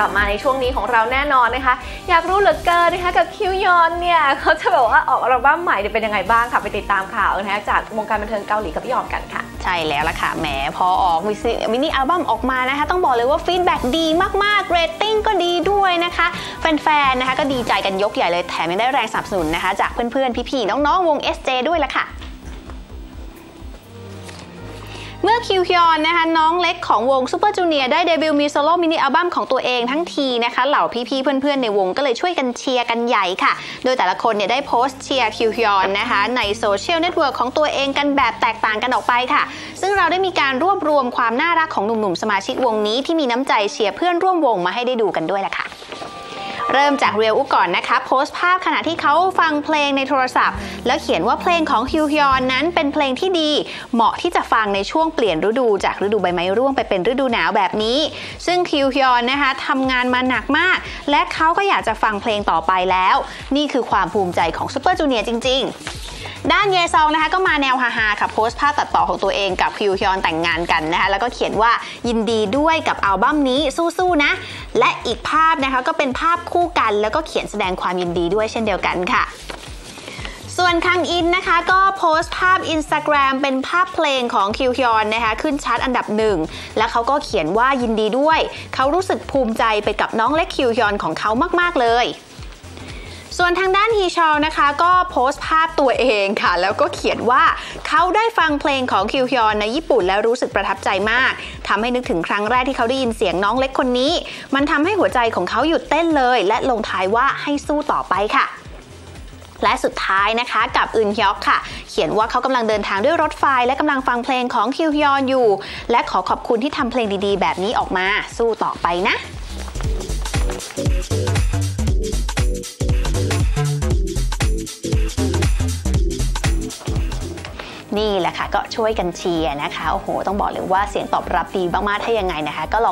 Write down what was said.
กลับมาในช่วงนี้ของเราแน่นอนนะคะ อยากรู้เหลือเกินนะคะกับคิวยอนเนี่ยเขาจะแบบว่าออกอัลบั้มใหม่เนี่ยเป็นยังไงบ้างค่ะ ไปติดตามข่าวนะคะจากวงการบันเทิงเกาหลีกับพี่ยอมกันค่ะ ใช่แล้วล่ะค่ะแหมพอออกมินิอัลบั้มออกมานะคะ ต้องบอกเลยว่าฟีดแบ็กดีมากๆเรตติ้งก็ดีด้วยนะคะ แฟนๆนะคะก็ดีใจกันยกใหญ่เลยแถมยังได้แรงสนับสนุนนะคะ จากเพื่อนๆพี่ๆน้องๆวง SJ ด้วยล่ะค่ะ เมื่อคิวฮยอนนะคะน้องเล็กของวงซูเปอร์จูเนียร์ได้เดบิวต์มีโซโล่มินิอัลบั้มของตัวเองทั้งทีนะคะเหล่าพี่ๆเพื่อนๆในวงก็เลยช่วยกันเชียร์กันใหญ่ค่ะ โดยแต่ละคนเนี่ยได้โพสต์เชียร์คิวฮยอนนะคะในโซเชียลเน็ตเวิร์กของตัวเองกันแบบแตกต่างกันออกไปค่ะ ซึ่งเราได้มีการรวบรวมความน่ารักของหนุ่มๆสมาชิกวงนี้ที่มีน้ำใจเชียร์เพื่อนร่วมวงมาให้ได้ดูกันด้วยล่ะค่ะ เริ่มจากเรียวอุก่อนนะคะ โพสต์ภาพขณะที่เขาฟังเพลงในโทรศัพท์ แล้วเขียนว่าเพลงของฮิวฮยอนนั้นเป็นเพลงที่ดี เหมาะที่จะฟังในช่วงเปลี่ยนฤดูจากฤดูใบไม้ร่วงไปเป็นฤดูหนาวแบบนี้ ซึ่งฮิวฮยอนนะคะทำงานมาหนักมาก และเขาก็อยากจะฟังเพลงต่อไปแล้ว นี่คือความภูมิใจของซูเปอร์จูเนียร์จริง ๆด้านเยซองนะคะก็มาแนวฮาๆค่ะโพสต์ภาพตัดต่อของตัวเองกับคิวฮยอนแต่งงานกันนะคะแล้วก็เขียนว่ายินดีด้วยกับอัลบั้มนี้สู้ๆนะ และอีกภาพนะคะก็เป็นภาพคู่กันแล้วก็เขียนแสดงความยินดีด้วยเช่นเดียวกันค่ะส่วนคังอินนะคะก็โพสต์ภาพ Instagram เป็นภาพเพลงของคิวฮยอนนะคะขึ้นชาร์ตอันดับหนึ่งแล้วเขาก็เขียนว่ายินดีด้วย เขารู้สึกภูมิใจไปกับน้องเล็กคิวฮยอนของเขามากๆเลย ส่วนทางด้านฮีชอลนะคะ ก็โพสต์ภาพตัวเองค่ะ แล้วก็เขียนว่าเขาได้ฟังเพลงของคิวฮยอนในญี่ปุ่นแล้วรู้สึกประทับใจมากทำให้นึกถึงครั้งแรกที่เขาได้ยินเสียงน้องเล็กคนนี้ มันทำให้หัวใจของเขาหยุดเต้นเลย และลงท้ายว่าให้สู้ต่อไปค่ะและสุดท้ายนะคะกับอึนฮยอกค่ะ เขียนว่าเขากำลังเดินทางด้วยรถไฟ และกำลังฟังเพลงของคิวฮยอนอยู่ และขอขอบคุณที่ทำเพลงดีๆ แบบนี้ออกมาสู้ต่อไปนะ นี่แหละค่ะก็ช่วยกันเชียร์นะคะโอ้โหต้องบอกเลยว่าเสียงตอบรับดีมากๆถ้ายังไงนะคะ ก็ลอง